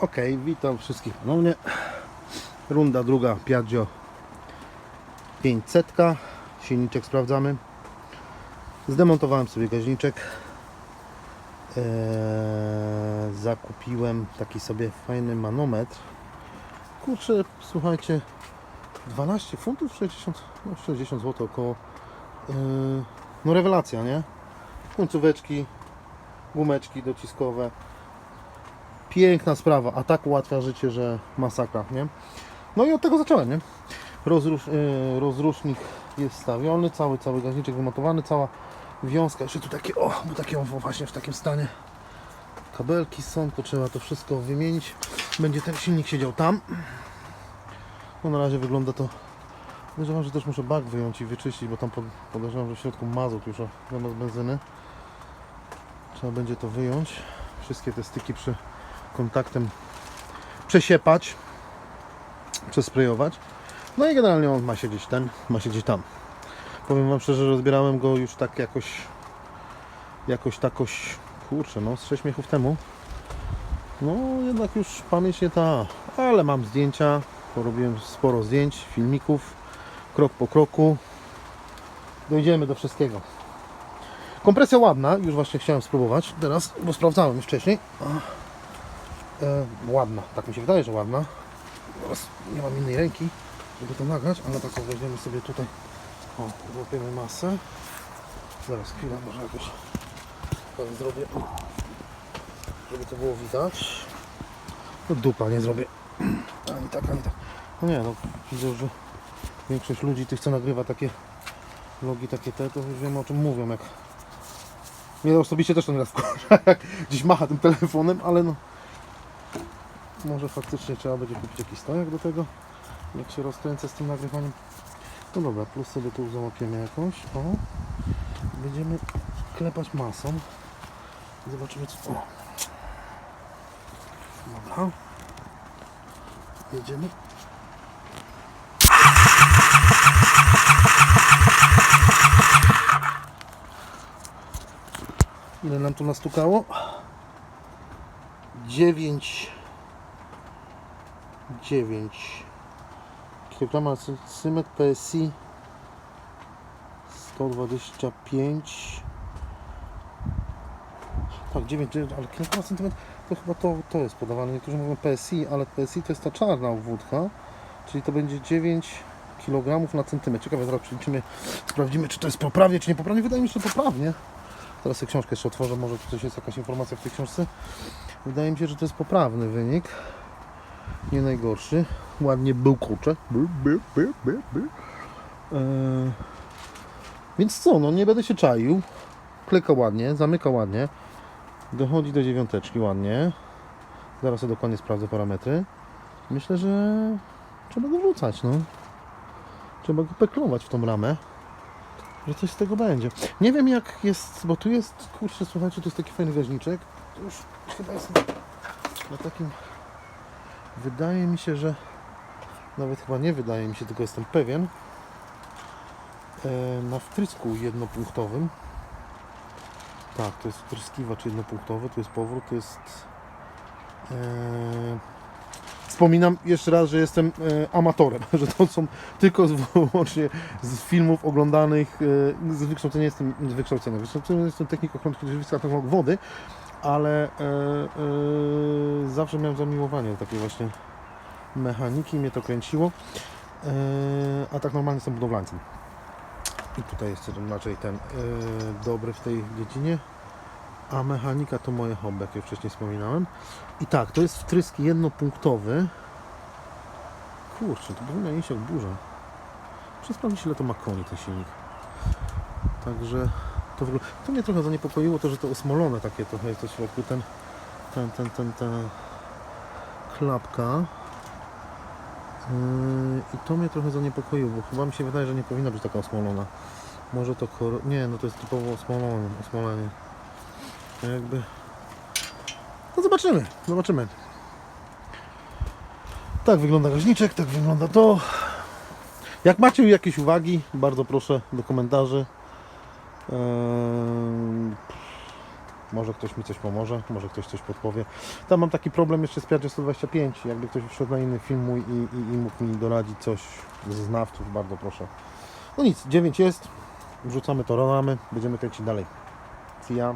Ok, witam wszystkich ponownie. Runda druga Piaggio 500. Silniczek sprawdzamy. Zdemontowałem sobie gaźniczek. Eee, zakupiłem taki sobie fajny manometr. Kurczę, słuchajcie, 12 funtów, 60, no 60 zł około. Eee, no rewelacja, nie? Końcóweczki, gumeczki dociskowe. Piękna sprawa, a tak ułatwia życie, że masakra, nie? No i od tego zacząłem, nie? Rozrusz, yy, rozrusznik jest stawiony, cały, cały gaźniczek wymontowany, cała wiązka, jeszcze tu takie, o, bo takie właśnie w takim stanie kabelki są, to trzeba to wszystko wymienić. Będzie ten silnik siedział tam. No na razie wygląda to Podejrzewam, że też muszę bak wyjąć i wyczyścić, bo tam pod- podejrzewam, że w środku mazut już zamiast benzyny. Trzeba będzie to wyjąć. Wszystkie te styki przy kontaktem przesiepać, przesprejować. No i generalnie on ma siedzieć ten, ma siedzieć tam. Powiem Wam szczerze, że rozbierałem go już tak jakoś, jakoś takoś, kurczę, no z 6 miechów temu. No jednak już pamięć nie ta, ale mam zdjęcia, porobiłem sporo zdjęć, filmików, krok po kroku. Dojdziemy do wszystkiego. Kompresja ładna, już właśnie chciałem spróbować teraz, bo sprawdzałem już wcześniej. E, ładna, tak mi się wydaje, że ładna. Teraz nie mam innej ręki, żeby to nagrać, ale tak sobie weźmiemy sobie tutaj. O, złapiemy masę. Zaraz chwilę, może jakoś tak zrobię, żeby to było widać. No dupa, nie zrobię. Ani tak, ani tak. No nie, no widzę, że większość ludzi tych, co nagrywa takie vlogi, takie te, to już wiem o czym mówią, jak mnie osobiście też to nieraz wkurza, jak gdzieś macha tym telefonem, ale no może faktycznie trzeba będzie kupić jakiś stojak do tego, jak się rozkręcę z tym nagrywaniem. No dobra, plus sobie tu załapiemy jakąś, o. Będziemy klepać masą. Zobaczymy co... O. Dobra. Jedziemy. Ile nam tu nastukało? 9 9 kg centymetr PSI 125 tak 9, ale kg centymetr to chyba to, to jest podawane, niektórzy mówią PSI, ale PSI to jest ta czarna obwódka czyli to będzie 9 kg na centymetr. Ciekawe, zaraz przeliczymy sprawdzimy czy to jest poprawnie, czy nie poprawnie wydaje mi się, że poprawnie. Teraz sobie książkę jeszcze otworzę, może tu coś jest jakaś informacja w tej książce. Wydaje mi się, że to jest poprawny wynik. Nie najgorszy. Ładnie bełkocze. By, by, by, by, by. Eee, więc co, no nie będę się czaił. Kleka ładnie, zamyka ładnie. Dochodzi do dziewiąteczki ładnie. Zaraz sobie dokładnie sprawdzę parametry. Myślę, że trzeba go wrzucać, no. Trzeba go peklować w tą ramę że coś z tego będzie. Nie wiem jak jest, bo tu jest, kurczę, słuchajcie, tu jest taki fajny gaźniczek. To już chyba jest na takim, wydaje mi się, że, nawet chyba nie wydaje mi się, tylko jestem pewien, e, na wtrysku jednopunktowym. Tak, to jest wtryskiwacz jednopunktowy, tu jest powrót, to jest... E, Wspominam jeszcze raz, że jestem e, amatorem, że to są tylko wyłącznie z filmów oglądanych, z wykształcenia jestem z wykształcenia, wykształcenia jestem technik ochrony środowiska, technolog wody, ale e, e, zawsze miałem zamiłowanie do takiej właśnie mechaniki, mnie to kręciło, e, a tak normalnie jestem budowlańcem. I tutaj jestem raczej ten dobry w tej dziedzinie. A mechanika to moje hobby, jak już wcześniej wspominałem. I tak, to jest wtrysk jednopunktowy. Kurczę, to powinno iść jak burza. Muszę sprawdzić ile to ma koni ten silnik. Także to wygląda. To mnie trochę zaniepokoiło to, że to osmolone takie trochę jest w środku. Ten, ten, ten, ten, ten klapka. Yy, I to mnie trochę zaniepokoiło, bo chyba mi się wydaje, że nie powinna być taka osmolona. Może to kor... Nie, no to jest typowo osmolone. osmolenie. To jakby... No zobaczymy, zobaczymy. Tak wygląda gaźniczek, tak wygląda to. Jak macie jakieś uwagi, bardzo proszę do komentarzy. Może ktoś mi coś pomoże, może ktoś coś podpowie. Tam mam taki problem jeszcze z Piaggio 125. Jakby ktoś wszedł na inny film mój i, i, i mógł mi doradzić coś z znawców, bardzo proszę. No nic, 9 jest. Wrzucamy to, rolamy. Będziemy kręcić dalej. See ya.